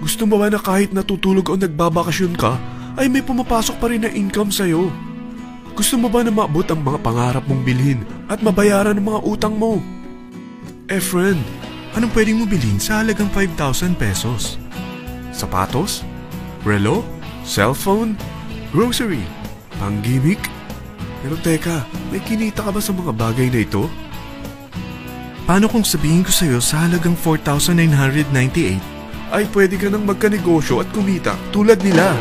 Gusto mo ba na kahit natutulog o nagbabakasyon ka, ay may pumapasok pa rin na income sa'yo? Gusto mo ba na maabot ang mga pangarap mong bilhin at mabayaran ang mga utang mo? Eh friend, anong pwedeng mo bilhin sa halagang 5,000 pesos? Sapatos? Relo? Cellphone? Grocery? Pang-gimmick? Pero teka, may kinita ka ba sa mga bagay na ito? Paano kung sabihin ko sa'yo sa halagang 4,998 ay pwede ka nang magkanegosyo at kumita tulad nila.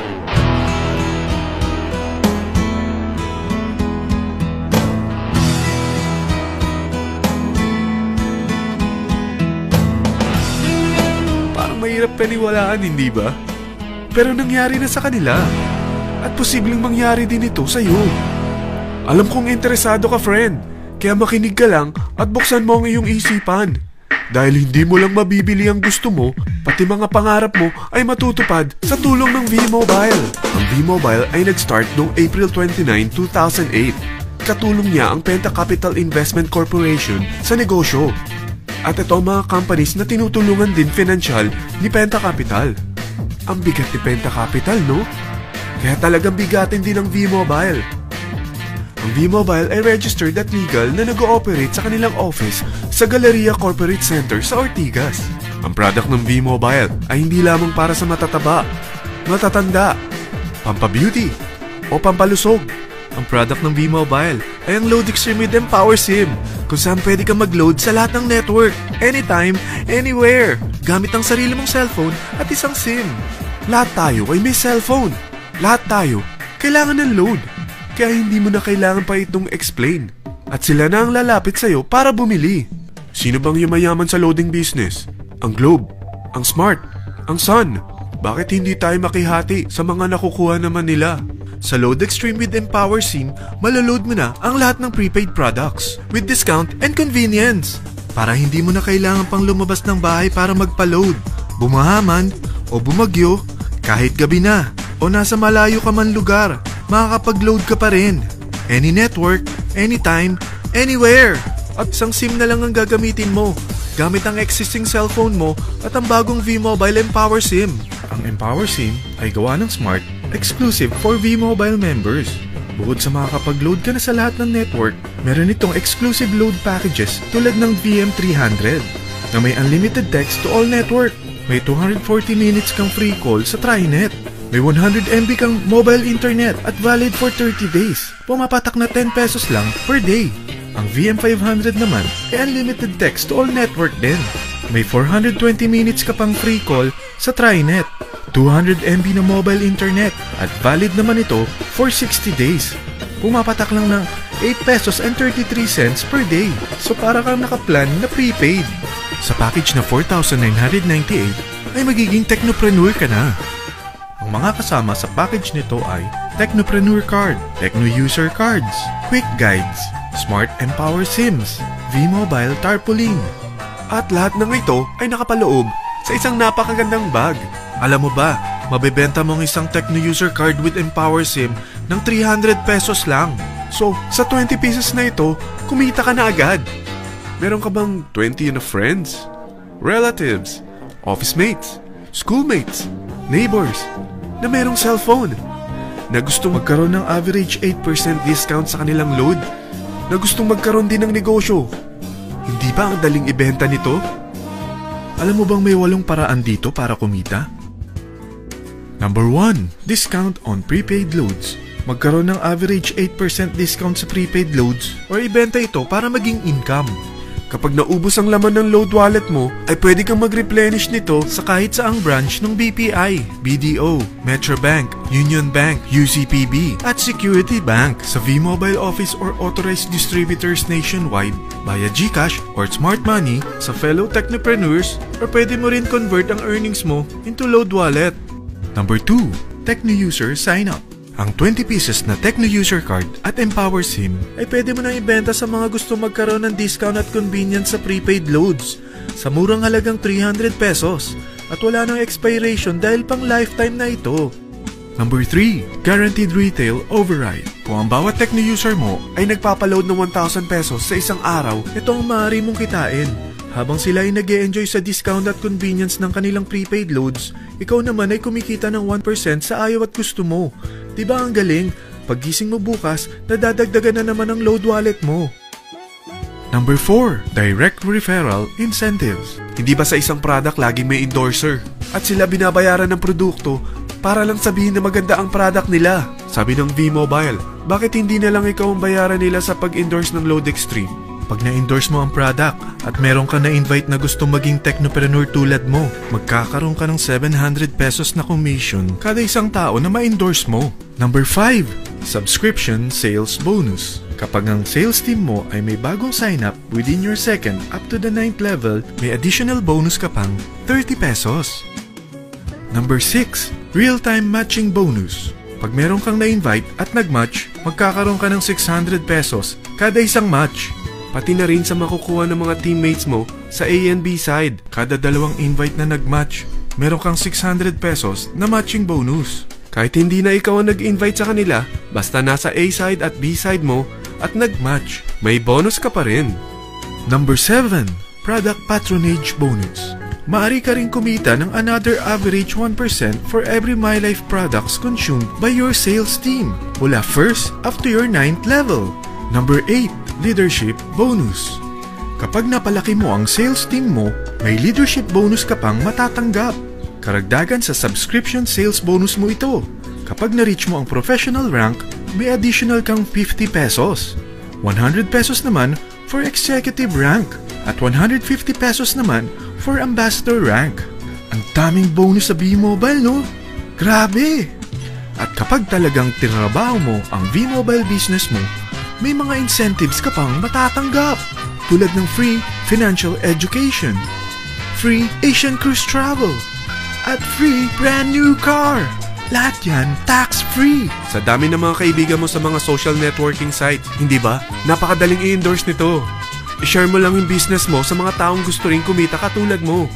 Parang mahirap paniwalaan, hindi ba? Pero nangyari na sa kanila. At posibleng mangyari din ito sa iyo. Alam kong interesado ka, friend. Kaya makinig ka lang at buksan mo ang iyong isipan. Dahil hindi mo lang mabibili ang gusto mo, pati mga pangarap mo ay matutupad sa tulong ng V-Mobile. Ang V-Mobile ay nag-start noong April 29, 2008. Katulong niya ang Penta Capital Investment Corporation sa negosyo. At ito ang mga companies na tinutulungan din financial ni Penta Capital. Ang bigat ni Penta Capital, no? Kaya talagang bigatin din ang V-Mobile. Ang V-Mobile ay registered at legal na nag-ooperate sa kanilang office sa Galleria Corporate Center sa Ortigas. Ang product ng V-Mobile ay hindi lamang para sa matataba, matatanda, pampabeauty, o pampalusog. Ang product ng V-Mobile ay ang Load Extreme Empower SIM kung saan pwede kang mag-load sa lahat ng network, anytime, anywhere, gamit ang sarili mong cellphone at isang SIM. Lahat tayo ay may cellphone. Lahat tayo kailangan ng load. Kaya hindi mo na kailangan pa itong explain. At sila na ang lalapit sa'yo para bumili. Sino bang yumayaman sa loading business? Ang Globe, ang Smart, ang Sun. Bakit hindi tayo makihati sa mga nakukuha naman nila? Sa Load Extreme with Empower SIM, malaload mo na ang lahat ng prepaid products with discount and convenience. Para hindi mo na kailangan pang lumabas ng bahay para magpa-load. Bumahaman o bumagyo, kahit gabi na o nasa malayo ka man lugar, makakapag-load ka pa rin. Any network, anytime, anywhere. At isang SIM na lang ang gagamitin mo gamit ang existing cellphone mo at ang bagong V-Mobile Empower SIM. Ang Empower SIM ay gawa ng Smart, exclusive for V-Mobile members. Bukod sa makakapag-load ka na sa lahat ng network, meron itong exclusive load packages tulad ng VM300 na may unlimited text to all network. May 240 minutes kang free call sa TriNet. May 100 MB kang mobile internet at valid for 30 days. Pumapatak na 10 pesos lang per day. Ang VM500 naman ay unlimited text to all network din. May 420 minutes ka pang free call sa TriNet. 200 MB na mobile internet at valid naman ito for 60 days. Pumapatak lang ng 8 pesos and 33 cents per day. So para kang nakaplan na prepaid. Sa package na 4,998 ay magiging technopreneur ka na. Ang mga kasama sa package nito ay Technopreneur Card, Techno User Cards, Quick Guides, Smart Empower Sims, V-Mobile Tarpaulin. At lahat ng ito ay nakapaloob sa isang napakagandang bag. Alam mo ba, mabebenta mo ang isang Techno User Card with Empower SIM ng 300 pesos lang. So, sa 20 pieces na ito, kumita ka na agad. Meron ka bang 20 na friends? Relatives? Office mates? Schoolmates? Neighbors? Na merong cellphone? Na gustong magkaroon ng average 8% discount sa kanilang load? Na gustong magkaroon din ng negosyo? Hindi ba ang daling ibenta nito? Alam mo bang may walong paraan dito para kumita? Number 1. Discount on prepaid loads. Magkaroon ng average 8% discount sa prepaid loads or ibenta ito para maging income. Kapag naubos ang laman ng load wallet mo, ay pwede kang mag-replenish nito sa kahit saang branch ng BPI, BDO, Metrobank, Union Bank, UCPB, at Security Bank sa V-Mobile office or authorized distributors nationwide via GCash or Smart Money sa fellow technopreneurs or pwede mo rin convert ang earnings mo into load wallet. Number 2. Tecno User Sign Up. Ang 20 pieces na Tecno User Card at Empower SIM ay pwede mo nang ibenta sa mga gusto magkaroon ng discount at convenience sa prepaid loads sa murang halagang 300 pesos at wala nang expiration dahil pang lifetime na ito. Number 3, Guaranteed Retail Override. Kung ang bawat Tecno user mo ay nagpapaload ng 1,000 pesos sa isang araw, ito ang maaari mong kitain. Habang sila ay nag enjoy sa discount at convenience ng kanilang prepaid loads, ikaw naman ay kumikita ng 1% sa ayaw at gusto mo. Diba ang galing? Paggising mo bukas, nadadagdagan na naman ang load wallet mo. Number 4, Direct Referral Incentives. Hindi ba sa isang product laging may endorser? At sila binabayaran ng produkto para lang sabihin na maganda ang product nila. Sabi ng V-Mobile, bakit hindi na lang ikaw ang bayaran nila sa pag-endorse ng Load Extreme? Pag na-endorse mo ang product at meron ka na-invite na gusto maging technopreneur tulad mo, magkakaroon ka ng 700 pesos na commission kada isang tao na ma-endorse mo. Number 5. Subscription Sales Bonus. Kapag ang sales team mo ay may bagong sign up within your second up to the 9th level, may additional bonus ka pang 30 pesos. Number 6. Real-time matching bonus. Pag meron kang na-invite at nag-match, magkakaroon ka ng 600 pesos kada isang match. Pati na rin sa makukuha ng mga teammates mo sa A and B side. Kada dalawang invite na nag-match, meron kang 600 pesos na matching bonus. Kahit hindi na ikaw ang nag-invite sa kanila, basta nasa A side at B side mo at nag-match, may bonus ka pa rin. Number 7. Product Patronage Bonus. Maari ka rin kumita ng another average 1% for every MyLife products consumed by your sales team mula first up to your 9th level. Number 8. Leadership Bonus. Kapag napalaki mo ang sales team mo, may leadership bonus ka pang matatanggap. Karagdagan sa subscription sales bonus mo ito. Kapag na-reach mo ang professional rank, may additional kang 50 pesos. 100 pesos naman for executive rank at 150 pesos naman for ambassador rank. Ang daming bonus sa V-Mobile, no? Grabe! At kapag talagang tinrabaho mo ang V-Mobile business mo, may mga incentives ka pang matatanggap tulad ng free financial education, free Asian cruise travel, at free brand new car. Lahat yan tax-free. Sa dami ng mga kaibigan mo sa mga social networking sites, hindi ba? Napakadaling i-endorse nito. I-share mo lang yung business mo sa mga taong gusto rin kumita katulad mo.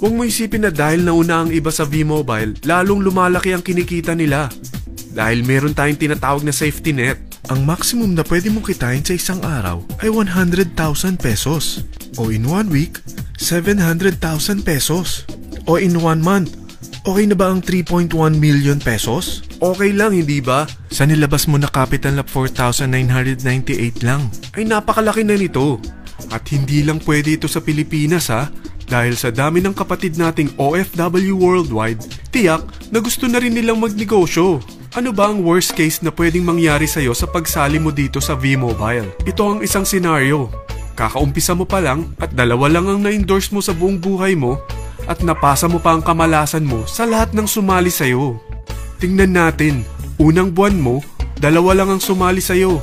Huwag mo isipin na dahil nauna ang iba sa V-Mobile, lalong lumalaki ang kinikita nila. Dahil meron tayong tinatawag na safety net. Ang maximum na pwede mong kitain sa isang araw ay 100,000 pesos. O in one week, 700,000 pesos. O in one month, okay na ba ang 3.1 million pesos? Okay lang, hindi ba? Sa nilabas mo na capital na 4,998 lang. Ay napakalaki na nito. At hindi lang pwede ito sa Pilipinas ha. Dahil sa dami ng kapatid nating OFW worldwide, tiyak na gusto na rin nilang magnegosyo. Ano ba ang worst case na pwedeng mangyari sa'yo sa pagsali mo dito sa V-Mobile? Ito ang isang senaryo. Kakaumpisa mo pa lang at dalawa lang ang na-endorse mo sa buong buhay mo at napasa mo pa ang kamalasan mo sa lahat ng sumali sa'yo. Tingnan natin, unang buwan mo, dalawa lang ang sumali sa'yo.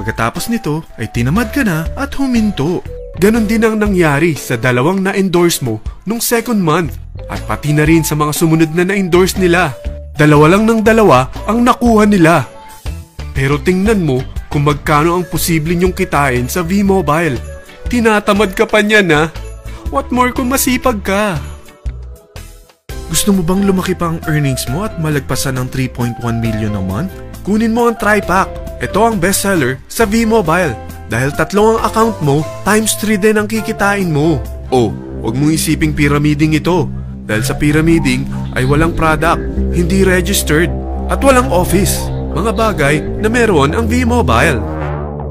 Pagkatapos nito ay tinamad ka na at huminto. Ganon din ang nangyari sa dalawang na-endorse mo nung second month at pati na rin sa mga sumunod na na-endorse nila. Dalawa lang ng dalawa ang nakuha nila. Pero tingnan mo kung magkano ang posible niyong kitain sa V-Mobile. Tinatamad ka pa niyan ha? What more kung masipag ka? Gusto mo bang lumaki pa ang earnings mo at malagpasan ng 3.1 million a month? Kunin mo ang TriPack. Ito ang bestseller sa V-Mobile. Dahil tatlo ang account mo, times 3 din ang kikitain mo. Oh, huwag mong isiping pyramiding ito. Dahil sa pyramiding ay walang product, hindi registered, at walang office. Mga bagay na meron ang V-Mobile.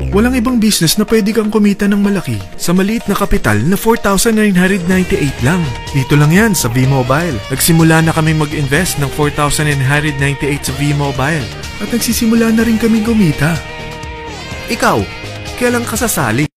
Walang ibang business na pwede kang kumita ng malaki sa maliit na kapital na 4,998 lang. Dito lang yan sa V-Mobile. Nagsimula na kami mag-invest ng 4,998 sa V-Mobile at nagsisimula na rin kami kumita. Ikaw, kailan ka sasali?